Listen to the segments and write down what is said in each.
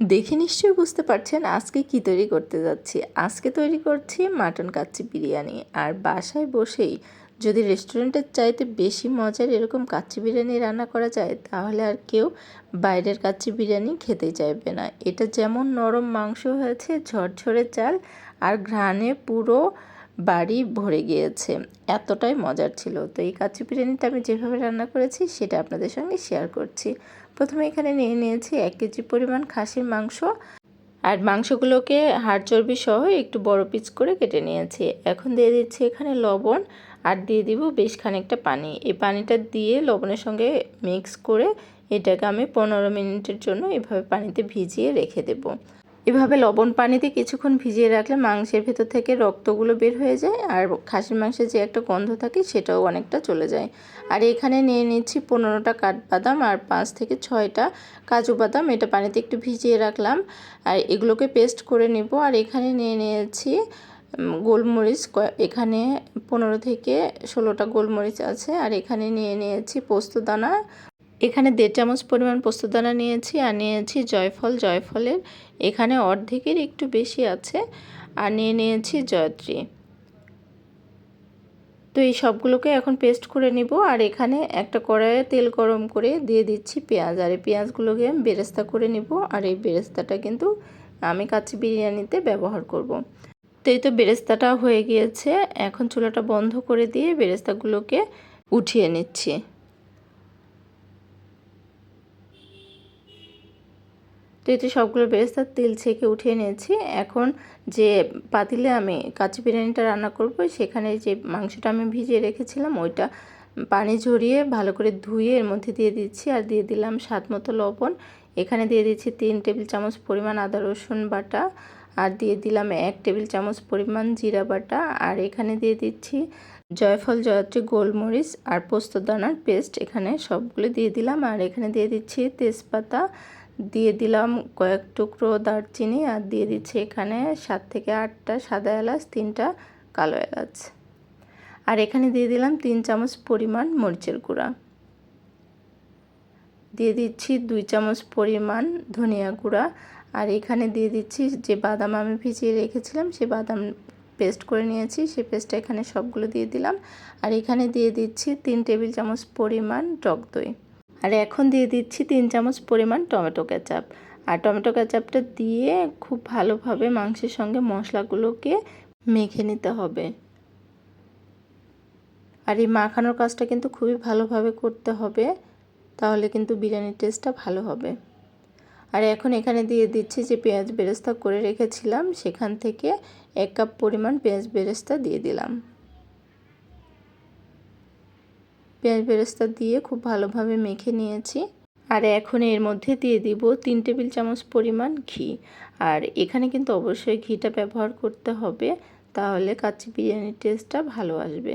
দেখে নিশ্চয়ই বুঝতে পারছেন আজকে কি তৈরি করতে যাচ্ছি। আজকে তৈরি করছি মাটন কাচ্চি বিরিয়ানি। আর বাসায় বসেই যদি রেস্টুরেন্টের চাইতে বেশি মজার এরকম কাচ্চি বিরিয়ানি রান্না করা যায়, তাহলে আর কেউ বাইরের কাচ্চি বিরিয়ানি খেতে চাইবে না। এটা যেমন নরম মাংস হয়েছে, ঝরঝরে চাল, আর ঘ্রাণে পুরো বাড়ি ভরে গিয়েছে। এতটাই মজার ছিল। তো এই কাচ্চি বিরিয়ানিটা আমি যেভাবে রান্না করেছি, সেটা আপনাদের সঙ্গে শেয়ার করছি। প্রথমে এখানে নিয়ে নিয়েছি এক কেজি পরিমাণ খাসির মাংস। আর মাংসগুলোকে হাড় চর্বি সহ একটু বড় পিস করে কেটে নিয়েছি। এখন দিয়ে দিচ্ছি এখানে লবণ আর দিয়ে দিব বেশ খানিকটা পানি। এই পানিটা দিয়ে লবণের সঙ্গে মিক্স করে এটাকে আমি পনেরো মিনিটের জন্য এভাবে পানিতে ভিজিয়ে রেখে দেবো। এভাবে লবণ পানিতে কিছুক্ষণ ভিজিয়ে রাখলে মাংসের ভেতর থেকে রক্তগুলো বের হয়ে যায় আর খাসির মাংসের যে একটা গন্ধ থাকে সেটাও অনেকটা চলে যায়। আর এখানে নিয়ে নিচ্ছি পনেরোটা কাঠবাদাম আর পাঁচ থেকে ছয়টা কাজু বাদাম। এটা পানিতে একটু ভিজিয়ে রাখলাম। আর এগুলোকে পেস্ট করে নেব। আর এখানে নিয়ে নিয়েছি গোলমরিচ এখানে পনেরো থেকে ষোলোটা গোলমরিচ আছে। আর এখানে নিয়ে নিয়েছি পোস্ত দানা। এখানে দেড় চামচ পরিমাণ পোস্তদানা নিয়েছি আর নিয়েছি জয়ফল। জয়ফলের এখানে অর্ধেকের একটু বেশি আছে আর নিয়ে নিয়েছি জয়ত্রী। তো এই সবগুলোকে এখন পেস্ট করে নিব আর এখানে একটা কড়াইয়ে তেল গরম করে দিয়ে দিচ্ছি পেঁয়াজ। আর এই পেঁয়াজগুলোকে আমি বেরেস্তা করে নিব আর এই বেরেস্তাটা কিন্তু আমি কাচ্চি বিরিয়ানিতে ব্যবহার করব। তো এই তো বেরেস্তাটা হয়ে গিয়েছে। এখন চুলাটা বন্ধ করে দিয়ে বেরেস্তাগুলোকে উঠিয়ে নিচ্ছি। তো এতে সবগুলো বেরেস্তার তেল ছেঁকে উঠিয়ে নিয়েছি। এখন যে পাতিলে আমি কাঁচি বিরিয়ানিটা রান্না করব, সেখানে যে মাংসটা আমি ভিজিয়ে রেখেছিলাম, ওইটা পানি ঝরিয়ে ভালো করে ধুয়ে এর মধ্যে দিয়ে দিচ্ছি। আর দিয়ে দিলাম স্বাদ মতো লবণ। এখানে দিয়ে দিচ্ছি তিন টেবিল চামচ পরিমাণ আদা, রসুন বাটা। আর দিয়ে দিলাম এক টেবিল চামচ পরিমাণ জিরা বাটা। আর এখানে দিয়ে দিচ্ছি জয়ফল, জয়ত্রী গোলমরিচ আর পোস্তদানার পেস্ট। এখানে সবগুলো দিয়ে দিলাম। আর এখানে দিয়ে দিচ্ছি তেজপাতা দিয়ে দিলাম কয়েক টুকরো দারচিনি আর দিয়ে দিচ্ছি এখানে সাত থেকে আটটা সাদা এলাচ, তিনটা কালো এলাচ। আর এখানে দিয়ে দিলাম তিন চামচ পরিমাণ মরিচের গুঁড়া। দিয়ে দিচ্ছি দুই চামচ পরিমাণ ধনিয়া গুঁড়া। আর এখানে দিয়ে দিচ্ছি যে বাদাম আমি ভিজিয়ে রেখেছিলাম, সে বাদাম পেস্ট করে নিয়েছি সেই পেস্টটা এখানে সবগুলো দিয়ে দিলাম। আর এখানে দিয়ে দিচ্ছি তিন টেবিল চামচ পরিমাণ টক দই। আর এখন দিয়ে দিচ্ছি তিন চামচ পরিমাণ টমেটো কেচাপ। আর টমেটো কেচাপটা দিয়ে খুব ভালোভাবে মাংসের সঙ্গে মশলাগুলোকে মেখে নিতে হবে। আর এই মাখানোর কাজটা কিন্তু খুবই ভালোভাবে করতে হবে, তাহলে কিন্তু বিরিয়ানির টেস্টটা ভালো হবে। আর এখন এখানে দিয়ে দিচ্ছি যে পেঁয়াজ বেরেস্তা করে রেখেছিলাম, সেখান থেকে এক কাপ পরিমাণ পেঁয়াজ বেরেস্তা দিয়ে দিলাম। পেঁয়াজ বেরেস্তা দিয়ে খুব ভালোভাবে মেখে নিয়েছি। আর এখন এর মধ্যে দিয়ে দিব তিন টেবিল চামচ পরিমাণ ঘি। আর এখানে কিন্তু অবশ্যই ঘিটা ব্যবহার করতে হবে, তাহলে কাচ্চি বিরিয়ানির টেস্টটা ভালো আসবে।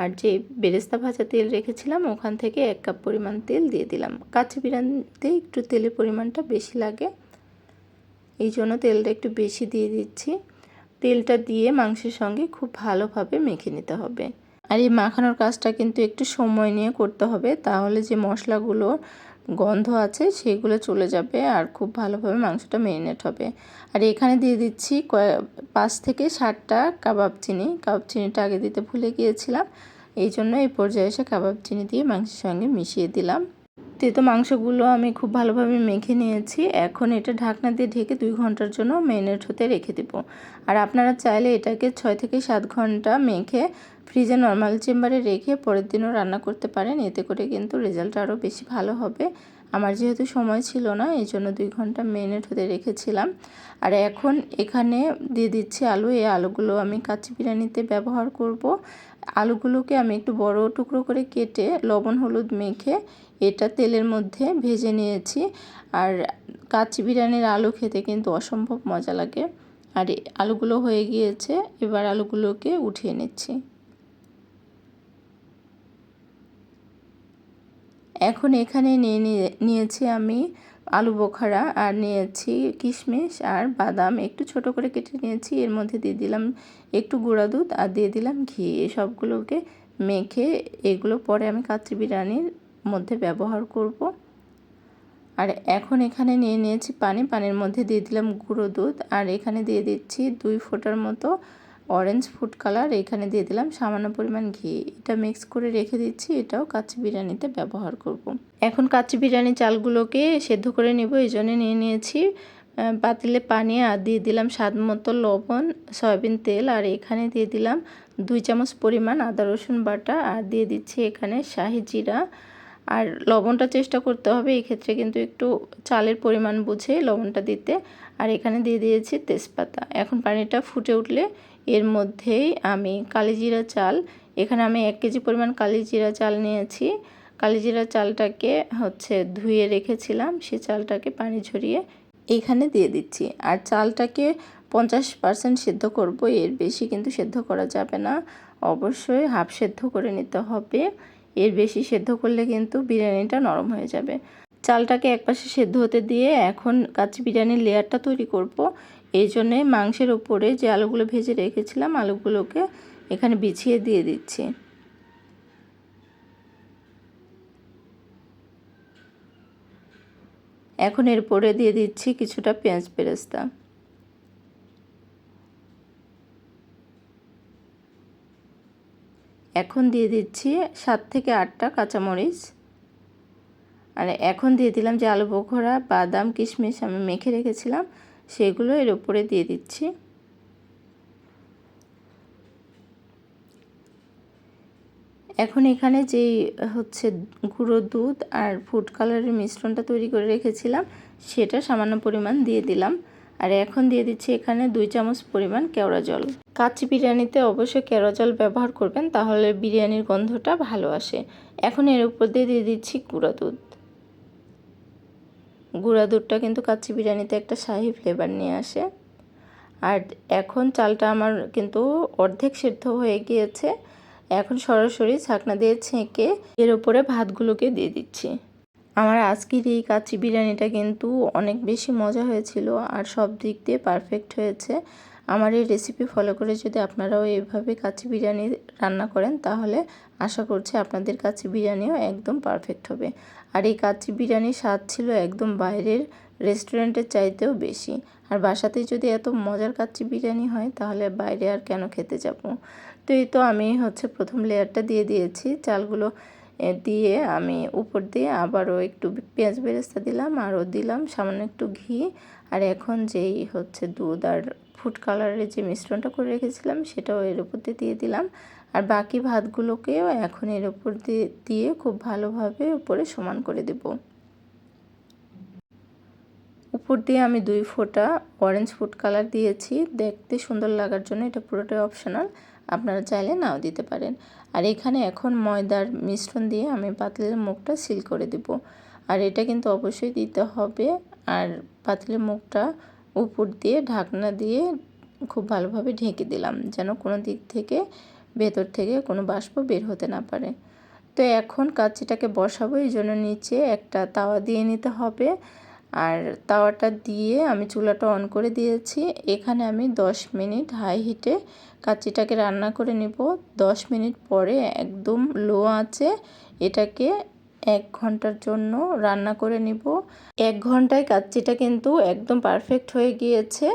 আর যে বেরেস্তা ভাজা তেল রেখেছিলাম, ওখান থেকে এক কাপ পরিমাণ তেল দিয়ে দিলাম। কাচ্চি বিরিয়ানিতে একটু তেলের পরিমাণটা বেশি লাগে, এই জন্য তেলটা একটু বেশি দিয়ে দিচ্ছি। তেলটা দিয়ে মাংসের সঙ্গে খুব ভালোভাবে মেখে নিতে হবে। আর এই মাখানোর কাজটা কিন্তু একটু সময় নিয়ে করতে হবে। তাহলে যে মশলাগুলো গন্ধ আছে সেগুলো চলে যাবে আর খুব ভালোভাবে মাংসটা ম্যারিনেট হবে। আর এখানে দিয়ে দিচ্ছি পাঁচ থেকে ষাটটা কাবাব চিনি। কাবাব চিনিটা আগে দিতে ভুলে গিয়েছিলাম। এই জন্য এই পর্যায়ে এসে কাবাব চিনি দিয়ে মাংসের সঙ্গে মিশিয়ে দিলাম। তেতো মাংসগুলো আমি খুব ভালোভাবে মেখে নিয়েছি। এখন এটা ঢাকনা দিয়ে ঢেকে দুই ঘণ্টার জন্য ম্যারিনেট হতে রেখে দেবো। আর আপনারা চাইলে এটাকে ছয় থেকে সাত ঘণ্টা মেখে ফ্রিজে নর্মাল চেম্বারে রেখে পরের দিনও রান্না করতে পারেন। এতে করে কিন্তু রেজাল্ট আরও বেশি ভালো হবে। আমার যেহেতু সময় ছিল না এই জন্য দুই ঘণ্টা মেরিনেট হতে রেখেছিলাম। আর এখন এখানে দিয়ে দিচ্ছি আলু। এই আলুগুলো আমি কাচ্চি বিরিয়ানিতে ব্যবহার করব। আলুগুলোকে আমি একটু বড় টুকরো করে কেটে লবণ, হলুদ মেখে এটা তেলের মধ্যে ভেজে নিয়েছি। আর কাচ্চি বিরিয়ানির আলু খেতে কিন্তু অসম্ভব মজা লাগে। আর আলুগুলো হয়ে গিয়েছে। এবার আলুগুলোকে উঠিয়ে নিচ্ছি। এখন এখানে নিয়ে নিয়েছি আমি আলু বোখারা আর নিয়েছি কিশমিশ আর বাদাম। একটু ছোট করে কেটে নিয়েছি, এর মধ্যে দিয়ে দিলাম একটু গুঁড়া দুধ আর দিয়ে দিলাম ঘি। এসবগুলোকে মেখে এগুলো পরে আমি কাচ্চি বিরিয়ানির মধ্যে ব্যবহার করব। আর এখন এখানে নিয়ে নিয়েছি পানি। পানির মধ্যে দিয়ে দিলাম গুঁড়ো দুধ আর এখানে দিয়ে দিচ্ছি দুই ফোঁটার মতো অরেঞ্জ ফুড কালার এখানে দিয়ে দিলাম সামান্য পরিমাণ ঘি। এটা মিক্স করে রেখে দিচ্ছি, এটাও কাচ্চি বিরিয়ানিতে ব্যবহার করব। এখন কাচ্চি বিরিয়ানি চালগুলোকে সেদ্ধ করে নেব, এই জন্য নিয়ে নিয়েছি পাতিলে পানি আর দিয়ে দিলাম স্বাদ মতো লবণ, সয়াবিন তেল, আর এখানে দিয়ে দিলাম দুই চামচ পরিমাণ আদা রসুন বাটা, আর দিয়ে দিচ্ছি এখানে শাহি জিরা। আর লবণটা চেষ্টা করতে হবে, এক্ষেত্রে কিন্তু একটু চালের পরিমাণ বুঝে লবণটা দিতে। আর এখানে দিয়ে দিয়েছি তেজপাতা। এখন পানিটা ফুটে উঠলে এর মধ্যেই আমি কালিজিরা চাল। এখানে আমি এক কেজি পরিমাণ কালিজিরা চাল নিয়েছি। কালিজিরা চালটাকে হচ্ছে ধুয়ে রেখেছিলাম, সে চালটাকে পানি ঝরিয়ে এখানে দিয়ে দিচ্ছি। আর চালটাকে পঞ্চাশ পার্সেন্ট সেদ্ধ করব, এর বেশি কিন্তু সেদ্ধ করা যাবে না। অবশ্যই হাফ সেদ্ধ করে নিতে হবে। এর বেশি সেদ্ধ করলে কিন্তু বিরিয়ানিটা নরম হয়ে যাবে। চালটাকে একপাশে সেদ্ধ হতে দিয়ে এখন কাচ্চি বিরিয়ানির লেয়ারটা তৈরি করব। এই জন্যে মাংসের উপরে যে আলুগুলো ভেজে রেখেছিলাম, আলুগুলোকে এখানে বিছিয়ে দিয়ে দিচ্ছি। এখন এরপরে দিয়ে দিচ্ছি কিছুটা পেঁয়াজ পেরেস্তা এখন দিয়ে দিচ্ছি সাত থেকে আটটা কাঁচামরিচ। আর এখন দিয়ে দিলাম যে আলু বোখরা বাদাম, কিশমিশ আমি মেখে রেখেছিলাম। সেগুলো এর উপরে দিয়ে দিচ্ছি। এখন এখানে যেই, হচ্ছে গুঁড়ো দুধ আর ফুড কালারের মিশ্রণটা তৈরি করে রেখেছিলাম, সেটা সামান্য পরিমাণ দিয়ে দিলাম। আর এখন দিয়ে দিচ্ছি এখানে দুই চামচ পরিমাণ কেওড়া জল। কাচ্চি বিরিয়ানিতে অবশ্যই কেওড়া জল ব্যবহার করবেন, তাহলে বিরিয়ানির গন্ধটা ভালো আসে। এখন এর উপর দিয়ে দিয়ে দিচ্ছি গুঁড়া দুধ। গুঁড়া দুধটা কিন্তু কাচ্চি বিরিয়ানিতে একটা শাহি ফ্লেভার নিয়ে আসে। আর এখন চালটা আমার কিন্তু অর্ধেক সেদ্ধ হয়ে গিয়েছে। এখন সরাসরি ছাকনা দিয়ে ছেঁকে এর উপরে ভাতগুলোকে দিয়ে দিচ্ছি। আমার আজকের এই কাচ্চি বিরিয়ানিটা কিন্তু অনেক বেশি মজা হয়েছিল আর সব দিক দিয়ে পারফেক্ট হয়েছে। আমার এই রেসিপি ফলো করে যদি আপনারাও এইভাবে কাচ্চি বিরিয়ানি রান্না করেন, তাহলে আশা করছি আপনাদের কাচ্চি বিরিয়ানিও একদম পারফেক্ট হবে। আর এই কাচ্চি বিরিয়ানির স্বাদ ছিল একদম বাইরের রেস্টুরেন্টের চাইতেও বেশি। আর বাসাতেই যদি এত মজার কাচ্চি বিরিয়ানি হয়, তাহলে বাইরে আর কেন খেতে যাব? তো এই তো আমি হচ্ছে প্রথম লেয়ারটা দিয়ে দিয়েছি। চালগুলো দিয়ে আমি উপর দিয়ে আবারও একটু পেঁয়াজ বেরেস্তা দিলাম, আরও দিলাম, সামান্য একটু ঘি। আর এখন যেই হচ্ছে দুধ আর ফুড কালারের যে মিশ্রণটা করে রেখেছিলাম, সেটাও এর উপর দিয়ে দিয়ে দিলাম। আর বাকি ভাতগুলোকেও এখন এর উপর দিয়ে দিয়ে খুব ভালোভাবে উপরে সমান করে দেব। উপর দিয়ে আমি দুই ফোঁটা অরেঞ্জ ফুড কালার দিয়েছি। দেখতে সুন্দর লাগার জন্য এটা পুরোটাই অপশনাল আপনারা চাইলে নাও দিতে পারেন। আর এখানে এখন ময়দার মিশ্রণ দিয়ে আমি পাতলের মুখটা সিল করে দেব। আর এটা কিন্তু অবশ্যই দিতে হবে। আর পাতলের মুখটা উপর দিয়ে ঢাকনা দিয়ে খুব ভালোভাবে ঢেকে দিলাম, যেন কোনো দিক থেকে, ভেতর থেকে কোনো বাষ্প বের হতে না পারে। তো এখন কাচ্চিটাকে বসাবো, এই জন্য নিচে একটা তাওয়া দিয়ে নিতে হবে। আর তাওয়াটা দিয়ে আমি চুলাটা অন করে দিয়েছি। এখানে আমি 10 মিনিট হাই হিটে কাচ্চিটাকে রান্না করে নিব। 10 মিনিট পরে একদম লো আছে এটাকে এক ঘণ্টার জন্য রান্না করে নিব। এক ঘন্টায় কাচ্চিটা কিন্তু একদম পারফেক্ট হয়ে গিয়েছে।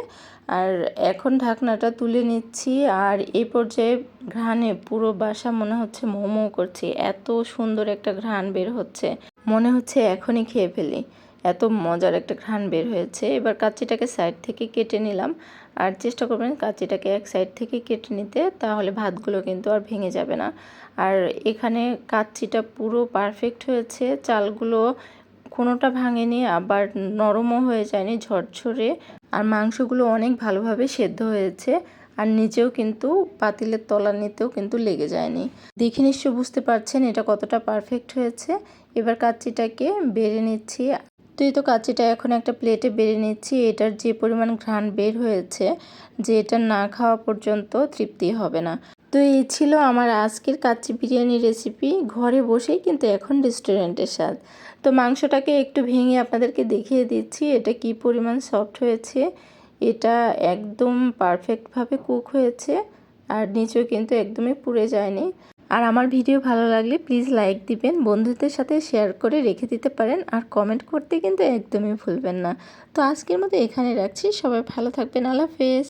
আর এখন ঢাকনাটা তুলে নিচ্ছি। আর এই পর্যায়ে ঘ্রাণে পুরো বাসা মনে হচ্ছে মোমো করছি। এত সুন্দর একটা ঘ্রাণ বের হচ্ছে। মনে হচ্ছে এখনই খেয়ে ফেলি। এত মজার একটা ঘ্রাণ বের হয়েছে। এবার কাচ্চিটাকে সাইড থেকে কেটে নিলাম। আর চেষ্টা করবেন কাচ্চিটাকে এক সাইড থেকে কেটে নিতে, তাহলে ভাতগুলো কিন্তু আর ভেঙে যাবে না। আর এখানে কাচ্চিটা পুরো পারফেক্ট হয়েছে, চালগুলো কোনোটা ভাঙেনি, আবার নরমও হয়ে যায়নি, ঝরঝরে। আর মাংসগুলো অনেক ভালোভাবে সেদ্ধ হয়েছে, আর নিচেও কিন্তু পাতিলের তলা নিতেও কিন্তু লেগে যায়নি। দেখে নিশ্চয় বুঝতে পারছেন এটা কতটা পারফেক্ট হয়েছে। এবার কাচ্চিটাকে বেড়ে নিচ্ছি। তো এই তো কাচ্চিটা এখন একটা প্লেটে বেড়ে নিচ্ছি, এটার যে পরিমাণ ঘ্রাণ বের হয়েছে, যে এটা না খাওয়া পর্যন্ত তৃপ্তি হবে না। তো এই ছিল আমার আজকের কাচ্চি বিরিয়ানি রেসিপি ঘরে বসেই কিন্তু এখন রেস্টুরেন্টের স্বাদ। তো মাংসটাকে একটু ভেঙে আপনাদেরকে দেখিয়ে দিচ্ছি, এটা কি পরিমাণ সফট হয়েছে। এটা একদম পারফেক্টভাবে কুক হয়েছে, আর নিচেও কিন্তু একদমই পুড়ে যায়নি। আর আমার ভিডিও ভালো লাগলে প্লিজ লাইক দিবেন, বন্ধুদের সাথে শেয়ার করে রেখে দিতে পারেন আর কমেন্ট করতে কিন্তু একদমই ভুলবেন না। তো আজকের মতো এখানে রাখছি, সবাই ভালো থাকবেন, আল্লাহ হাফেজ।